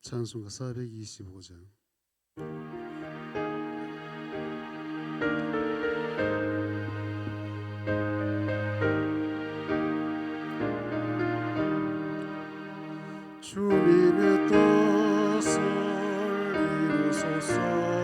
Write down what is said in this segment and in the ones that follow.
찬송가 425장. 주님의 뜻을 이루소서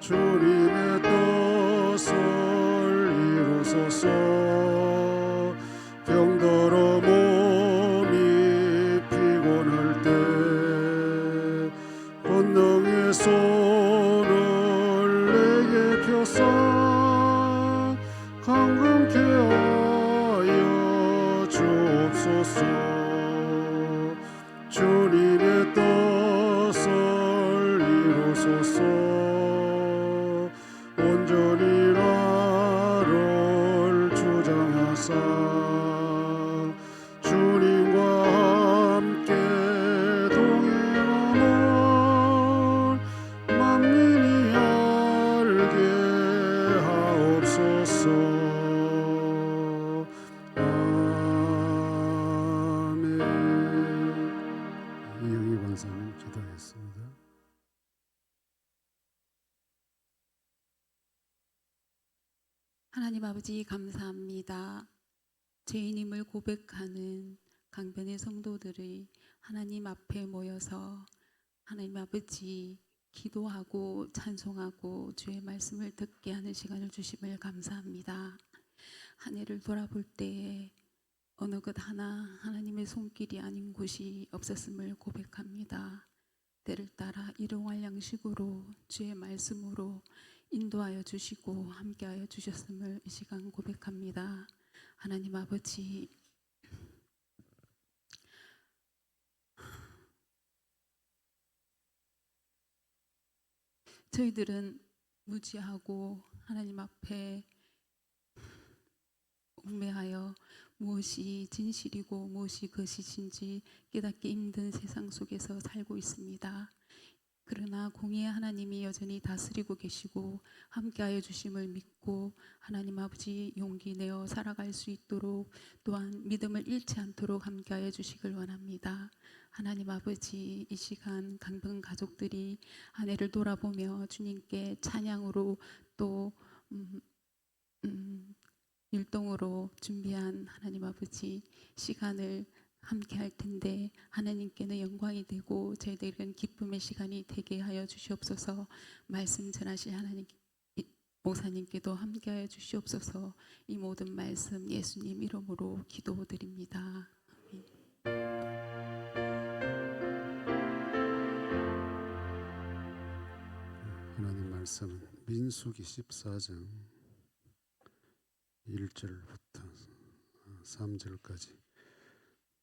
주님 하나님 아버지 감사합니다. 죄인임을 고백하는 강변의 성도들이 하나님 앞에 모여서 하나님 아버지 기도하고 찬송하고 주의 말씀을 듣게 하는 시간을 주심을 감사합니다. 한 해를 돌아볼 때에 어느 것 하나 하나님의 손길이 아닌 곳이 없었음을 고백합니다. 때를 따라 일용할 양식으로 주의 말씀으로 인도하여 주시고 함께하여 주셨음을 이 시간 고백합니다. 하나님 아버지 저희들은 무지하고 하나님 앞에 웅매하여 무엇이 진실이고 무엇이 거짓인지 깨닫기 힘든 세상 속에서 살고 있습니다. 그러나 공의의 하나님이 여전히 다스리고 계시고 함께하여 주심을 믿고 하나님 아버지 용기 내어 살아갈 수 있도록 또한 믿음을 잃지 않도록 함께하여 주시길 원합니다. 하나님 아버지 이 시간 강변 가족들이 한 해를 돌아보며 주님께 찬양으로 또 음, 음, 율동으로 준비한 하나님 아버지 시간을 함께 할 텐데 하나님께는 영광이 되고 저희들은 기쁨의 시간이 되게 하여 주시옵소서. 말씀 전하실 하나님 이- 목사님께도 함께 하여 주시옵소서. 이 모든 말씀 예수님 이름으로 기도드립니다. 하나님 말씀은 민수기 14장 1절부터 3절까지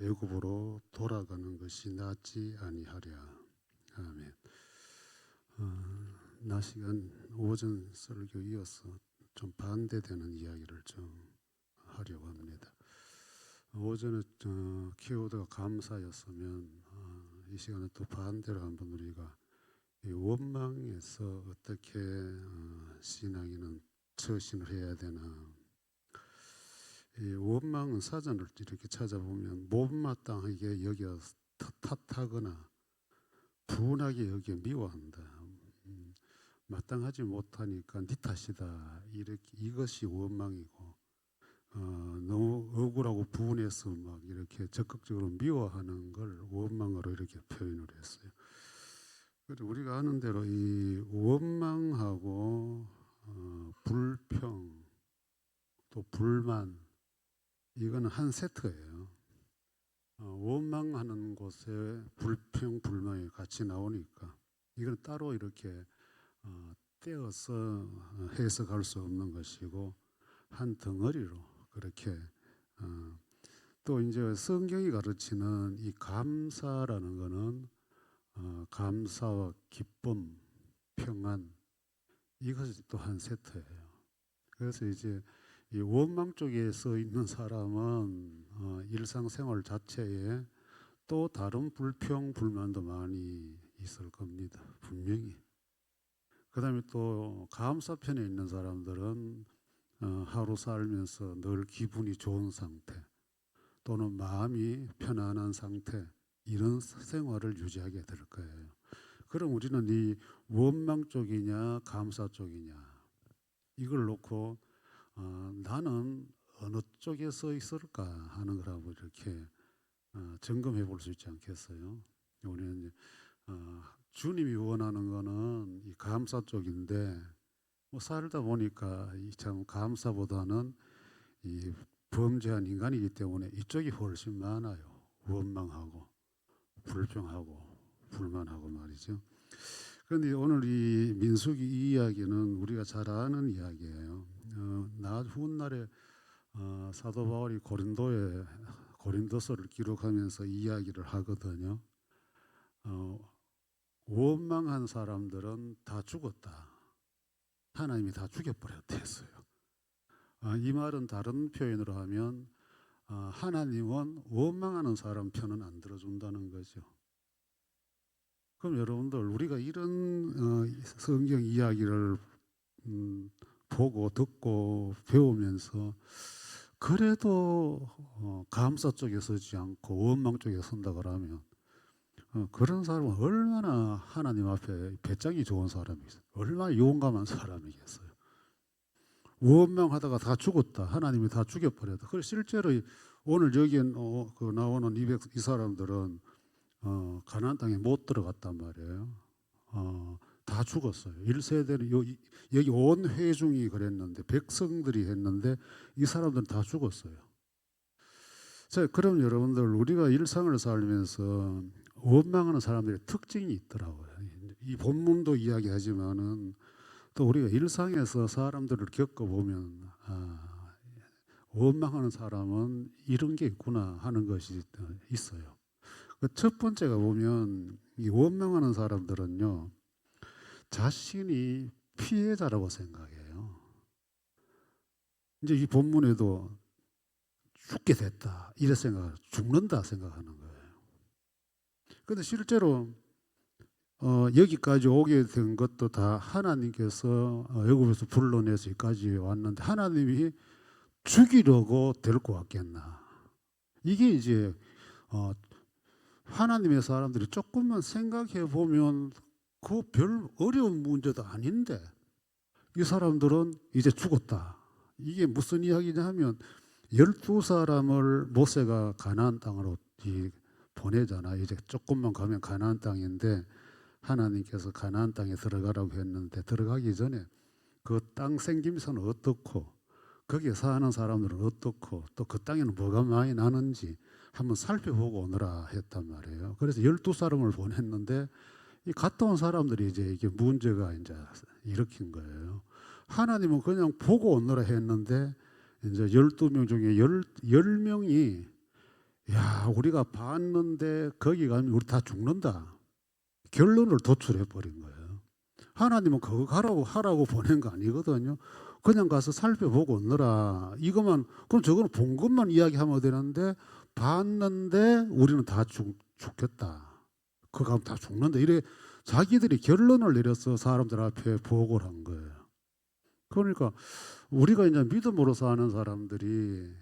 애굽으로 돌아가는 것이 낫지 아니하랴 아멘 어, 나 시간 오전 설교 이어서 좀 반대되는 이야기를 좀 하려고 합니다 오전에 어, 키워드가 감사였으면 어, 이 시간에 또 반대로 한번 우리가 이 원망에서 어떻게 어, 신앙인은 처신을 해야 되나? 이 원망은 사전을 이렇게 찾아보면 못마땅하게 여겨 탓하거나 분하게 여겨 미워한다. 음, 마땅하지 못하니까 네 탓이다 이렇게 이것이 원망이고 어, 너무 억울하고 분해서 막 이렇게 적극적으로 미워하는 걸 원망으로 이렇게 표현을 했어요. 그래서 우리가 아는 대로 이 원망하고 어, 불평 또 불만 이거는 한 세트예요. 어, 원망하는 곳에 불평 불만이 같이 나오니까 이건 따로 이렇게 어, 떼어서 어, 해석할 수 없는 것이고 한 덩어리로 그렇게 어, 또 이제 성경이 가르치는 이 감사라는 거는 어, 감사와 기쁨, 평안 이것이 또 한 세트예요. 그래서 이제 이 원망 쪽에 서 있는 사람은 어, 일상생활 자체에 또 다른 불평, 불만도 많이 있을 겁니다. 분명히. 그다음에 또 감사편에 있는 사람들은 어, 하루 살면서 늘 기분이 좋은 상태 또는 마음이 편안한 상태 이런 생활을 유지하게 될 거예요. 그럼 우리는 이 원망 쪽이냐 감사 쪽이냐 이걸 놓고 어, 나는 어느 쪽에 서 있을까 하는 걸 한번 이렇게 어, 점검해 볼 수 있지 않겠어요? 우리는 이제, 어, 주님이 원하는 거는 이 감사 쪽인데 뭐 살다 보니까 이참 감사보다는 이 범죄한 인간이기 때문에 이쪽이 훨씬 많아요. 원망하고 불평하고 불만하고 말이죠. 그런데 오늘 이 민수기 이 이야기는 우리가 잘 아는 이야기예요. 어, 나 훗날에 어, 사도 바울이 고린도에 고린도서를 기록하면서 이야기를 하거든요. 어, 원망한 사람들은 다 죽었다. 하나님이 다 죽여버렸다 했어요. 아, 이 말은 다른 표현으로 하면 아, 하나님은 원망하는 사람 편은 안 들어준다는 거죠. 그럼 여러분들 우리가 이런 어, 성경 이야기를 음, 보고 듣고 배우면서 그래도 어, 감사 쪽에 서지 않고 원망 쪽에 선다 그러면 어, 그런 사람은 얼마나 하나님 앞에 배짱이 좋은 사람이겠어요. 얼마나 용감한 사람이겠어요. 원망하다가 다 죽었다. 하나님이 다 죽여버렸다. 그래서 실제로 이- 오늘 여기 어, 그 나오는 200, 이 사람들은 어, 가나안 땅에 못 들어갔단 말이에요. 어, 다 죽었어요. 1세대는 요, 이- 여기 온 회중이 그랬는데 백성들이 했는데 이 사람들은 다 죽었어요. 자, 그럼 여러분들 우리가 일상을 살면서 원망하는 사람들의 특징이 있더라고요. 이 본문도 이야기하지만은 또 우리가 일상에서 사람들을 겪어보면 아, 원망하는 사람은 이런 게 있구나 하는 것이 있어요. 그첫 번째가 보면 이 원망하는 사람들은요 자신이 피해자라고 생각해요. 이제 이 본문에도 죽게 됐다 이래 생각, 죽는다 생각하는 거예요. 근데 실제로 어, 여기까지 오게 된 것도 다 하나님께서 어, 애굽에서 불러내서 여기까지 왔는데 하나님이 죽이려고 데리고 왔겠나? 이게 이제 어, 하나님의 사람들이 조금만 생각해 보면 그 별 어려운 문제도 아닌데 이 사람들은 이제 죽었다. 이게 무슨 이야기냐 하면 열두 사람을 모세가 가나안 땅으로 이 보내잖아. 이제 조금만 가면 가나안 땅인데 하나님께서 가나안 땅에 들어가라고 했는데 들어가기 전에 그 땅 생김새는 어떻고 거기에 사는 사람들은 어떻고 또 그 땅에는 뭐가 많이 나는지 한번 살펴보고 오너라 했단 말이에요. 그래서 열두 사람을 보냈는데 이 갔다 온 사람들이 이제 이게 문제가 이제 일으킨 거예요. 하나님은 그냥 보고 오너라 했는데 이제 열두 명 중에 열, 열 명이 야 우리가 봤는데 거기 가면 우리 다 죽는다. 결론을 도출해 버린 거예요. 하나님은 그거 가라고 하라고 보낸 거 아니거든요. 그냥 가서 살펴보고 오너라. 이것만 그럼 저거는 본 것만 이야기하면 되는데 봤는데 우리는 다 죽, 죽겠다. 그거 다 죽는다. 이래 자기들이 결론을 내려서 사람들 앞에 보고를 한 거예요. 그러니까 우리가 이제 믿음으로 사는 사람들이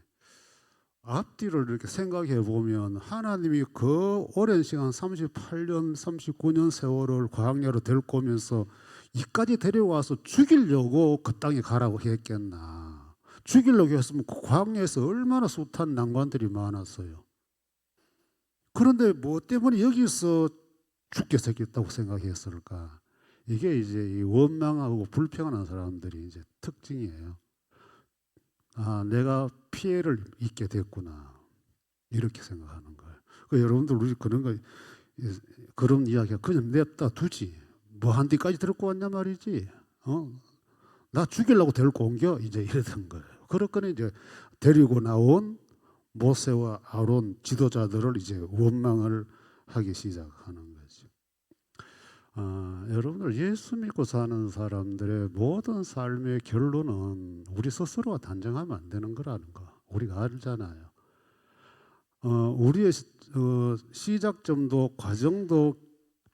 앞뒤를 이렇게 생각해 보면 하나님이 그 오랜 시간 38년, 39년 세월을 광야로 데리고 오면서 이까지 데려와서 죽이려고 그 땅에 가라고 했겠나? 죽이려고 했으면 그 광야에서 얼마나 숱한 난관들이 많았어요. 그런데 뭐 때문에 여기서 죽게 생겼다고 생각했을까? 이게 이제 이 원망하고 불평하는 사람들이 이제 특징이에요. 아, 내가 피해를 입게 됐구나. 이렇게 생각하는 거예요. 그 여러분들 우리 그런 거 이- 그런 이야기가 그냥 냅다 두지. 뭐 한 뒤까지 데리고 왔냐 말이지. 어? 나 죽이려고 데리고 옮겨 이제 이러던 거예요. 그렇거니 이제 데리고 나온 모세와 아론 지도자들을 이제 원망을 하기 시작하는 아, 여러분들 예수 믿고 사는 사람들의 모든 삶의 결론은 우리 스스로가 단정하면 안 되는 거라는 거 우리가 알잖아요. 어, 우리의 시- 어, 시작점도 과정도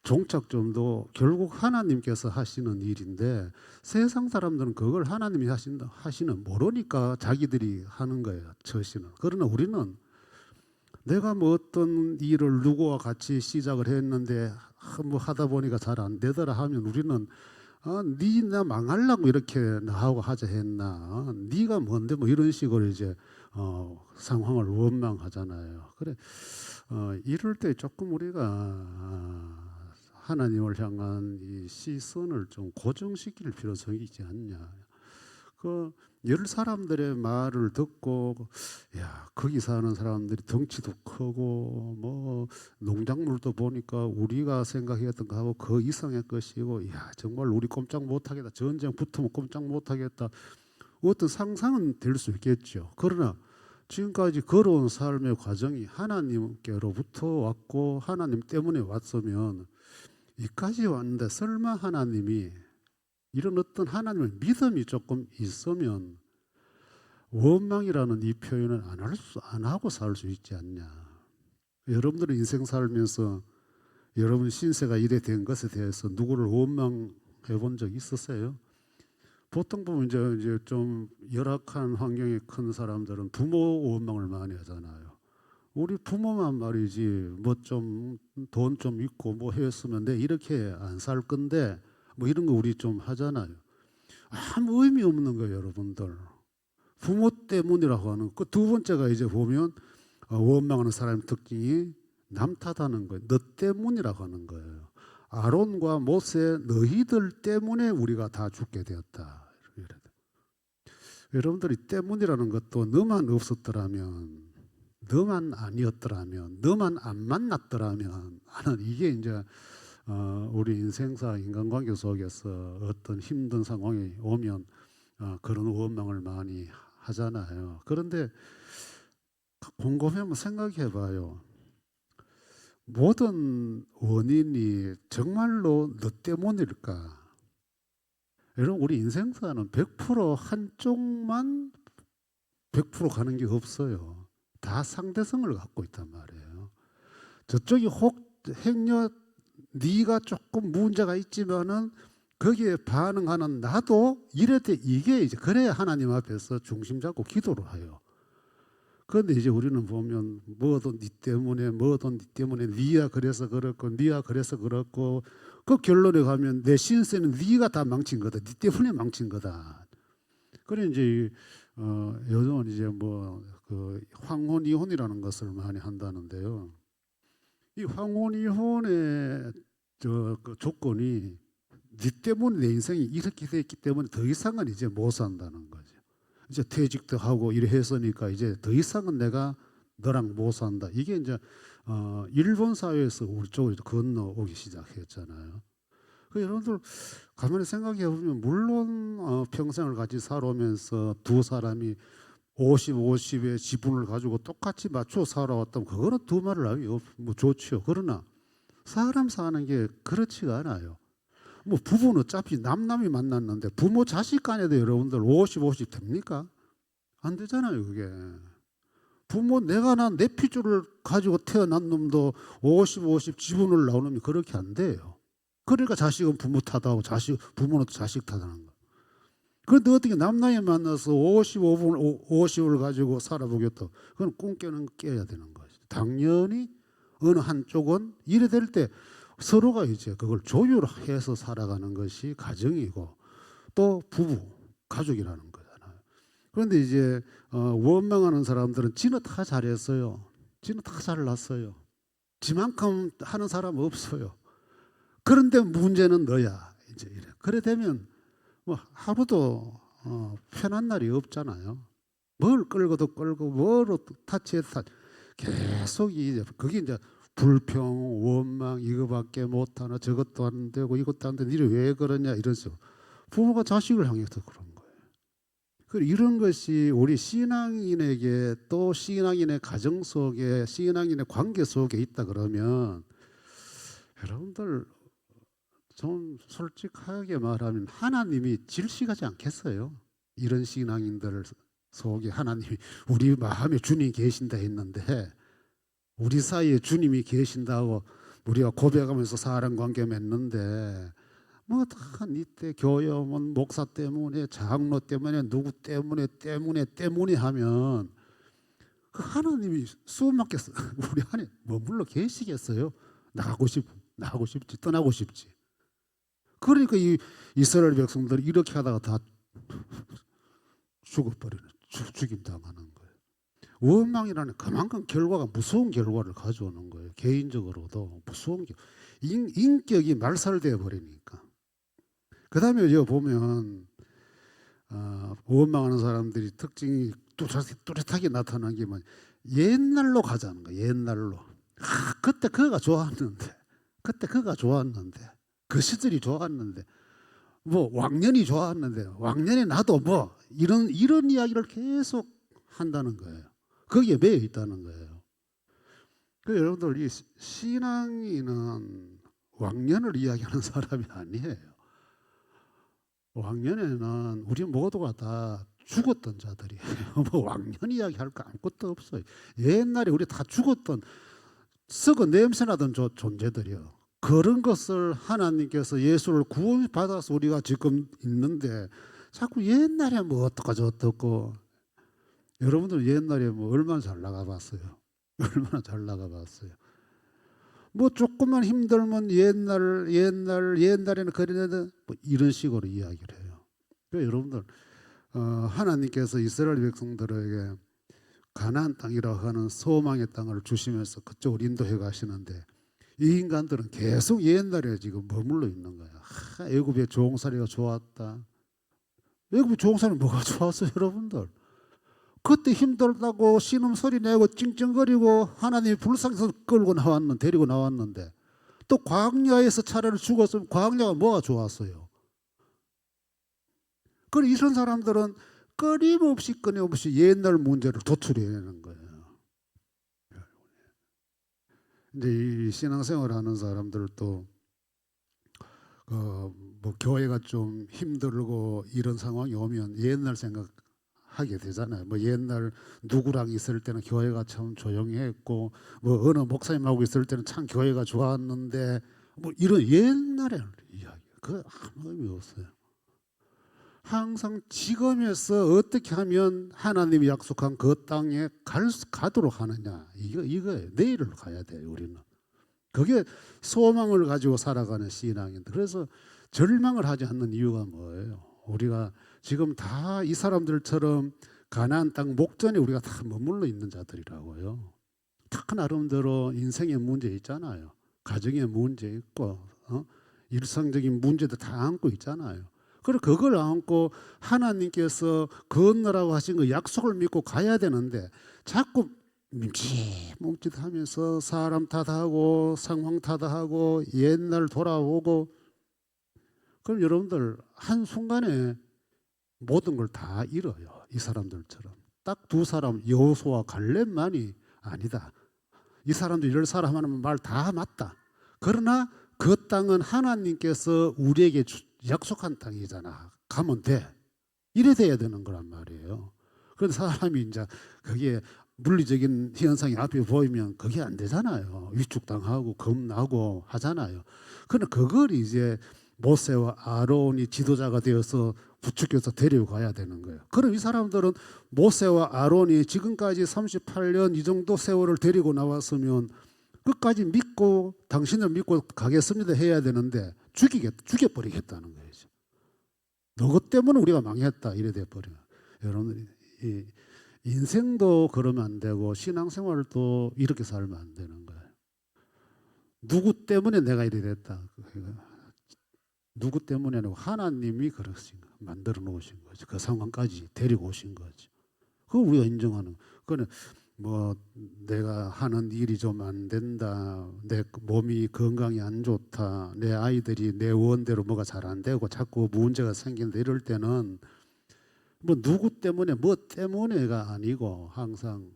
종착점도 결국 하나님께서 하시는 일인데 세상 사람들은 그걸 하나님이 하신다 하시는 모르니까 자기들이 하는 거예요. 처신은. 그러나 우리는 내가 뭐 어떤 일을 누구와 같이 시작을 했는데 하- 뭐 하다 보니까 잘 안 되더라 하면 우리는 아, 니나 망하려고 이렇게 나하고 하자 했나? 어, 네가 뭔데 뭐 이런 식으로 이제 어, 상황을 원망하잖아요. 그래 어, 이럴 때 조금 우리가 아, 하나님을 향한 이 시선을 좀 고정시킬 필요성이 있지 않냐. 그 열 사람들의 말을 듣고 야 거기 사는 사람들이 덩치도 크고 뭐 농작물도 보니까 우리가 생각했던 거하고 그 이상의 것이고 야 정말 우리 꼼짝 못하겠다. 전쟁 붙으면 꼼짝 못하겠다. 어떤 상상은 될 수 있겠죠. 그러나 지금까지 걸어온 삶의 과정이 하나님께로부터 왔고 하나님 때문에 왔으면 이까지 왔는데 설마 하나님이 이런 어떤 하나님의 믿음이 조금 있으면 원망이라는 이 표현을 안 할 수, 안 하고 살 수 있지 않냐. 여러분들은 인생 살면서 여러분 신세가 이래 된 것에 대해서 누구를 원망해 본 적 있었어요? 보통 보면 이제, 이제 좀 열악한 환경에 큰 사람들은 부모 원망을 많이 하잖아요. 우리 부모만 말이지 뭐 좀 돈좀 있고 뭐 했으면 내 이렇게 안 살 건데 뭐 이런 거 우리 좀 하잖아요. 아무 의미 없는 거예요, 여러분들. 부모 때문이라고 하는 그 두 번째가 이제 보면 어, 원망하는 사람의 특징이 남 탓하는 거예요. 너 때문이라고 하는 거예요. 아론과 모세 너희들 때문에 우리가 다 죽게 되었다. 여러분들이 때문이라는 것도 너만 없었더라면 너만 아니었더라면 너만 안 만났더라면 하는 이게 이제 어, 우리 인생사 인간관계 속에서 어떤 힘든 상황이 오면 어, 그런 원망을 많이 하잖아요. 그런데 곰곰이 한번 생각해 봐요. 모든 원인이 정말로 너 때문일까? 여러분 우리 인생사는 100% 한쪽만 100% 가는 게 없어요. 다 상대성을 갖고 있단 말이에요. 저쪽이 혹 행여 네가 조금 문제가 있지만은 거기에 반응하는 나도 때 이게 이제 그래야 하나님 앞에서 중심 잡고 기도를 해요. 그런데 이제 우리는 보면 뭐도 네 때문에 뭐도 네 때문에 네가 그래서 그렇고 네가 그래서 그렇고 그 결론에 가면 내 신세는 네가 다 망친 거다. 네 때문에 망친 거다. 그래 이제 어 요즘은 이제 뭐 그 황혼 이혼이라는 것을 많이 한다는데요. 이 황혼 이혼의 저 그 조건이 네 때문에 내 인생이 이렇게 됐기 때문에 더 이상은 이제 못 산다는 거죠. 이제 퇴직도 하고 이래 했으니까 이제 더 이상은 내가 너랑 못 산다. 이게 이제 어 일본 사회에서 우리 쪽으로 건너오기 시작했잖아요. 그 여러분들 가만히 생각해 보면 물론 어 평생을 같이 살아오면서 두 사람이 50, 50의 지분을 가지고 똑같이 맞춰 살아왔다면 그거는 두 말을 하기 없, 뭐 좋지요. 그러나 사람 사는 게 그렇지가 않아요. 뭐 부부는 어차피 남남이 만났는데 부모 자식 간에도 여러분들 50, 50 됩니까? 안 되잖아요, 그게. 부모 내가 난 내 피줄을 가지고 태어난 놈도 50, 50 지분을 나오면 그렇게 안 돼요. 그러니까 자식은 부모 탓하고 자식 부모는 또 자식 탓하는 거. 그런데 어떻게 남남이 만나서 55분 50을 가지고 살아보겠다. 그건 꿈 깨는 깨야 되는 거죠. 당연히 어느 한쪽은 이래 될 때 서로가 이제 그걸 조율해서 살아가는 것이 가정이고 또 부부 가족이라는 거잖아요. 그런데 이제 어, 원망하는 사람들은 지는 다 잘했어요. 지는 다 잘났어요. 지만큼 하는 사람 없어요. 그런데 문제는 너야. 이제 이래. 그래 되면 뭐 하루도 어, 편한 날이 없잖아요. 뭘 끌고도 끌고 뭐로 타치해도 타 계속 이제 그게 이제 불평, 원망 이거밖에 못하나 저것도 안 되고 이것도 안 되고 이래 왜 그러냐 이러죠. 부모가 자식을 향해서 그런 거예요. 그 이런 것이 우리 신앙인에게 또 신앙인의 가정 속에 신앙인의 관계 속에 있다 그러면 여러분들 좀 솔직하게 말하면 하나님이 질식하지 않겠어요? 이런 신앙인들 속에 하나님이 우리 마음에 주님 계신다 했는데 우리 사이에 주님이 계신다고 우리가 고백하면서 사람 관계 맺는데 뭐다 이때 교회면 목사 때문에 장로 때문에 누구 때문에 때문에 때문에 하면 그 하나님이 수업받겠어 우리 안에 머물러 계시겠어요? 나가고 싶 나가고 싶지 떠나고 싶지 그러니까 이 이스라엘 백성들이 이렇게 하다가 다 죽어버리는 죽- 죽임 당하는 거예요. 원망이라는 그만큼 결과가 무서운 결과를 가져오는 거예요. 개인적으로도 무서운 게 인, 인격이 말살되어 버리니까. 그 다음에 여기 보면 어, 원망하는 사람들이 특징이 뚜렷, 뚜렷하게 나타나는 게 뭐냐 옛날로 가자는 거예요. 옛날로. 아, 그때 그가 좋았는데, 그때 그가 좋았는데, 그 시절이 좋았는데, 뭐 왕년이 좋았는데, 왕년에 나도 뭐 이런 이런 이야기를 계속 한다는 거예요. 거기에 매여 있다는 거예요. 그 여러분들 이 시- 신앙인은 왕년을 이야기하는 사람이 아니에요. 왕년에는 우리 모두가 다 죽었던 자들이에요. 뭐 왕년 이야기할 거 아무것도 없어요. 옛날에 우리 다 죽었던 썩어 냄새 나던 저 존재들이요. 그런 것을 하나님께서 예수를 구원받아서 우리가 지금 있는데 자꾸 옛날에 뭐 어떡하지 어떻고 여러분들 옛날에 뭐 얼마나 잘 나가봤어요. 얼마나 잘 나가봤어요. 뭐 조금만 힘들면 옛날 옛날 옛날에는 그랬는데 뭐 이런 식으로 이야기를 해요. 그러니까 여러분들 어, 하나님께서 이스라엘 백성들에게 가나안 땅이라고 하는 소망의 땅을 주시면서 그쪽을 인도해 가시는데 이 인간들은 계속 옛날에 지금 머물러 있는 거야. 하, 애굽의 종살이가 좋았다. 애굽의 종살이 뭐가 좋았어요, 여러분들? 그때 힘들다고 신음 소리 내고 찡찡거리고 하나님이 불쌍해서 끌고 나왔는 데리고 나왔는데 또 광야에서 차라리 죽었으면 광야가 뭐가 좋았어요? 그래 이런 사람들은 끊임없이 끊임없이 옛날 문제를 도출해내는 거예요. 이제 이 신앙생활 하는 사람들도 그뭐 교회가 좀 힘들고 이런 상황이 오면 옛날 생각 하게 되잖아요. 뭐 옛날 누구랑 있을 때는 교회가 참 조용했고 뭐 어느 목사님하고 있을 때는 참 교회가 좋았는데 뭐 이런 옛날의 이야기 그 아무 의미 없어요. 항상 지금에서 어떻게 하면 하나님이 약속한 그 땅에 갈, 수- 가도록 하느냐 이거 이거예요. 내일을 가야 돼요. 우리는 그게 소망을 가지고 살아가는 신앙인데 그래서 절망을 하지 않는 이유가 뭐예요? 우리가 지금 다 이 사람들처럼 가나안 땅 목전에 우리가 다 머물러 있는 자들이라고요. 다 나름대로 인생의 문제 있잖아요. 가정의 문제 있고 어? 일상적인 문제도 다 안고 있잖아요. 그리고 그걸 안고 하나님께서 건너라고 하신 그 약속을 믿고 가야 되는데 자꾸 뭉칫뭉칫하면서 사람 탓하고 상황 탓하고 옛날 돌아오고 그럼 여러분들 한 순간에 모든 걸 다 잃어요. 이 사람들처럼 딱 두 사람 여호수와 갈렙만이 아니다. 이 사람들 이럴 사람 하면 말다 맞다. 그러나 그 땅은 하나님께서 우리에게 주- 약속한 땅이잖아. 가면 돼. 이래 돼야 되는 거란 말이에요. 그런데 사람이 이제 그게 물리적인 현상이 앞에 보이면 그게 안 되잖아요. 위축당하고 겁나고 하잖아요. 그런데 그걸 이제 모세와 아론이 지도자가 되어서 부축해서 데려가야 되는 거예요. 그럼 이 사람들은 모세와 아론이 지금까지 38년 이 정도 세월을 데리고 나왔으면 끝까지 믿고 당신을 믿고 가겠습니다 해야 되는데 죽이겠 죽여버리겠다는 거죠. 너것 때문에 우리가 망했다 이래 돼 버려. 여러분 이 인생도 그러면 안 되고 신앙생활도 이렇게 살면 안 되는 거예요. 누구 때문에 내가 이래 됐다. 누구 때문에 아니고 하나님이 그러신 거 만들어 놓으신 거죠. 그 상황까지 데리고 오신 거죠. 그걸 우리가 인정하는. 그거는 뭐 내가 하는 일이 좀 안 된다. 내 몸이 건강이 안 좋다. 내 아이들이 내 원대로 뭐가 잘 안 되고 자꾸 문제가 생긴다 이럴 때는 뭐 누구 때문에 뭐 때문에가 아니고 항상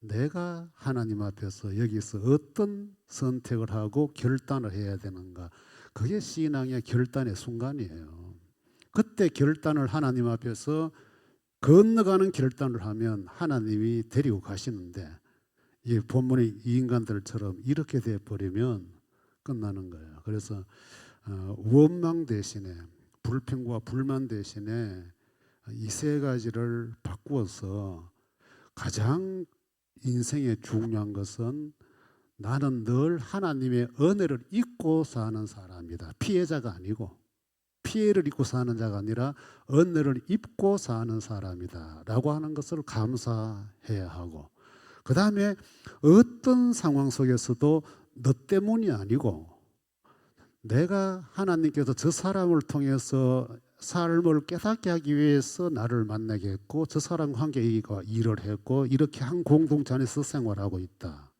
내가 하나님 앞에서 여기서 어떤 선택을 하고 결단을 해야 되는가 그게 신앙의 결단의 순간이에요. 그때 결단을 하나님 앞에서 건너가는 결단을 하면 하나님이 데리고 가시는데 이 본문의 이 인간들처럼 이렇게 돼 버리면 끝나는 거예요. 그래서 어, 원망 대신에 불평과 불만 대신에 이 세 가지를 바꾸어서 가장 인생에 중요한 것은 나는 늘 하나님의 은혜를 잊고 사는 사람이다. 피해자가 아니고 피해를 입고 사는 자가 아니라 은혜를 입고 사는 사람이다라고 하는 것을 감사해야 하고 그 다음에 어떤 상황 속에서도 너 때문이 아니고 내가 하나님께서 저 사람을 통해서 삶을 깨닫게 하기 위해서 나를 만나게 했고 저 사람과 함께 일을 했고 이렇게 한 공동체 안에서 생활하고 있다.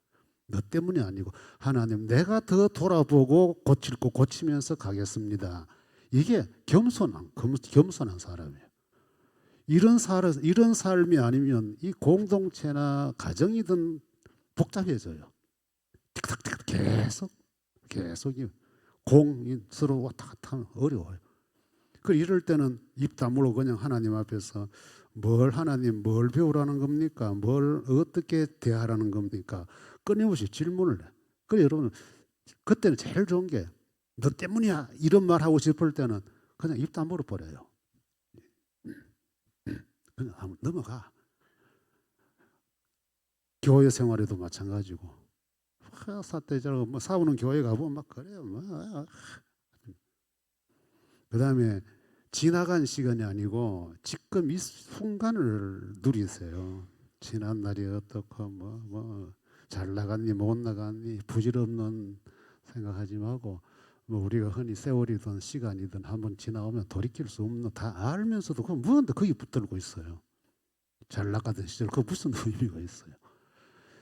너 때문이 아니고 하나님 내가 더 돌아보고 고칠 거 고치면서 가겠습니다. 이게 겸손한 겸손한 사람이에요. 이런 살 이런 삶이 아니면 이 공동체나 가정이든 복잡해져요. 틱탁틱 계속 계속 공 서로 왔다 갔다 하면 어려워요. 그 이럴 때는 입 다물고 그냥 하나님 앞에서 뭘 하나님 뭘 배우라는 겁니까? 뭘 어떻게 대하라는 겁니까? 끊임없이 질문을 해. 그래 여러분 그때는 제일 좋은 게 너 때문이야 이런 말 하고 싶을 때는 그냥 입 다물어 버려요. 그냥 한번 넘어가. 교회 생활에도 마찬가지고 사태자로 뭐 싸우는 교회 가보면 막 그래요. 뭐. 그다음에 지나간 시간이 아니고 지금 이 순간을 누리세요. 지난 날이 어떻고 뭐뭐 잘 나갔니 못 나갔니 부질없는 생각하지 말고 뭐 우리가 흔히 세월이든 시간이든 한번 지나오면 돌이킬 수 없는 다 알면서도 그 무언데 거기 붙들고 있어요. 잘 나가던 시절 그 무슨 의미가 있어요.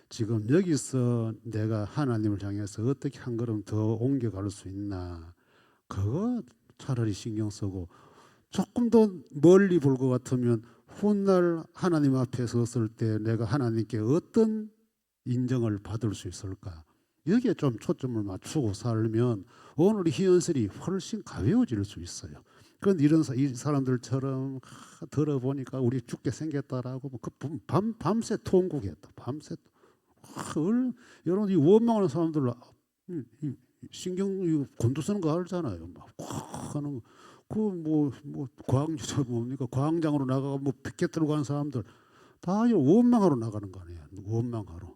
지금 여기서 내가 하나님을 향해서 어떻게 한 걸음 더 옮겨갈 수 있나 그거 차라리 신경 쓰고 조금 더 멀리 볼 것 같으면 훗날 하나님 앞에 섰을 때 내가 하나님께 어떤 인정을 받을 수 있을까 여기에 좀 초점을 맞추고 살면 오늘 현실이 훨씬 가벼워질 수 있어요. 그런데 이런 사, 이 사람들처럼 하, 들어보니까 우리 죽게 생겼다라고 뭐그 밤, 밤새 통곡했다. 밤새 하, 얼, 여러분 이 원망하는 사람들 이, 이, 신경 이 곤두 쓰는 거 알잖아요. 막 하는 그뭐뭐 뭐 광, 저 뭡니까 광장으로 나가고 뭐 피켓 들고 가는 사람들 다 원망하러 나가는 거 아니에요. 원망하러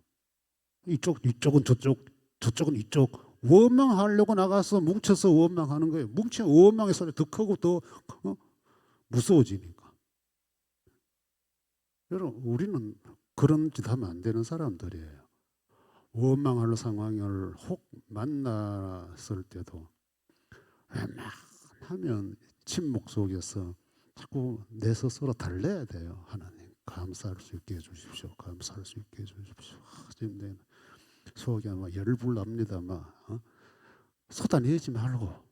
이쪽 이쪽은 저쪽 저쪽은 이쪽 원망하려고 나가서 뭉쳐서 원망하는 거예요. 뭉쳐 원망의 소리 더 크고 더 어? 무서워지니까. 여러분 우리는 그런 짓 하면 안 되는 사람들이에요. 원망할 상황을 혹 만났을 때도 웬만하면 침묵 속에서 자꾸 내 스스로 달래야 돼요. 하나님 감사할 수 있게 해주십시오. 감사할 수 있게 해주십시오. 아, 지금 내 속에 막 열불 납니다. 막 어? 쏟아내지 말고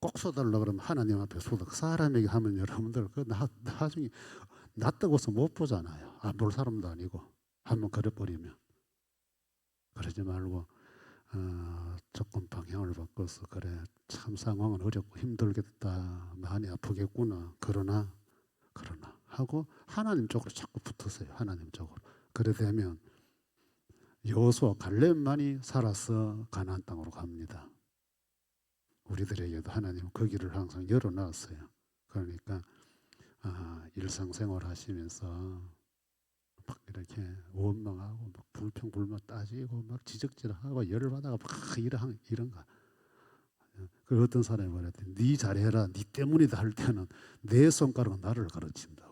꼭 쏟아달라 그러면 하나님 앞에 쏟아. 그 사람에게 하면 여러분들 그 나, 나중에 낯뜨고서 못 보잖아요. 안 볼 사람도 아니고 한번 그래버리면 그러지 말고 어, 조금 방향을 바꿔서 그래 참 상황은 어렵고 힘들겠다 많이 아프겠구나 그러나 그러나 하고 하나님 쪽으로 자꾸 붙으세요 하나님 쪽으로 그래 되면 여호수아 갈렙만이 살아서 가나안 땅으로 갑니다. 우리들에게도 하나님 그 길을 항상 열어놨어요. 그러니까 아, 일상생활 하시면서 막 이렇게 원망하고 막 불평불만 따지고 막 지적질하고 열받아가 막 이런 이런가. 그 어떤 사람이 말했더니 네 잘해라, 네 때문이다 할 때는 내 손가락은 나를 가르친다고.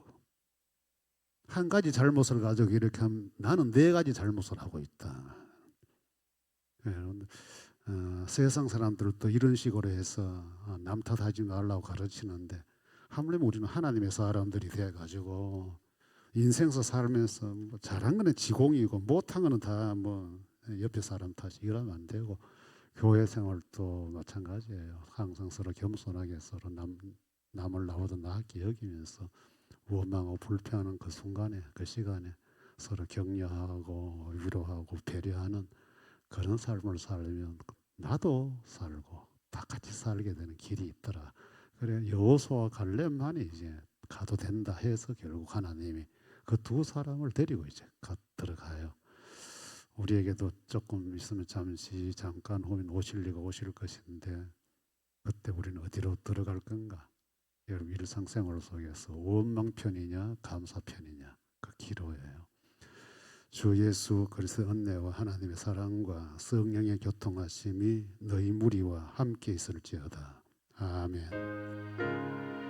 한 가지 잘못을 가지고 이렇게 하면 나는 네 가지 잘못을 하고 있다. 예, 어, 세상 사람들도 이런 식으로 해서 어, 남 탓하지 말라고 가르치는데 하물며 우리는 하나님의 사람들이 돼가지고 인생서 살면서 뭐 잘한 거는 지공이고 못한 거는 다 뭐 옆에 사람 탓이 이러면 안 되고 교회 생활도 마찬가지예요. 항상 서로 겸손하게 서로 남 남을 나보다 나게 여기면서 원망하고 불평하는 그 순간에 그 시간에 서로 격려하고 위로하고 배려하는 그런 삶을 살면 나도 살고 다 같이 살게 되는 길이 있더라. 그래 여호수와 갈렙만이 이제 가도 된다 해서 결국 하나님이 그 두 사람을 데리고 이제 가 들어가요. 우리에게도 조금 있으면 잠시 잠깐 후면 오실 리가 오실 것인데 그때 우리는 어디로 들어갈 건가? 여러분 일상생활 속에서 원망편이냐 감사편이냐 그 기로예요. 주 예수 그리스도의 은혜와 하나님의 사랑과 성령의 교통하심이 너희 무리와 함께 있을지어다. 아멘.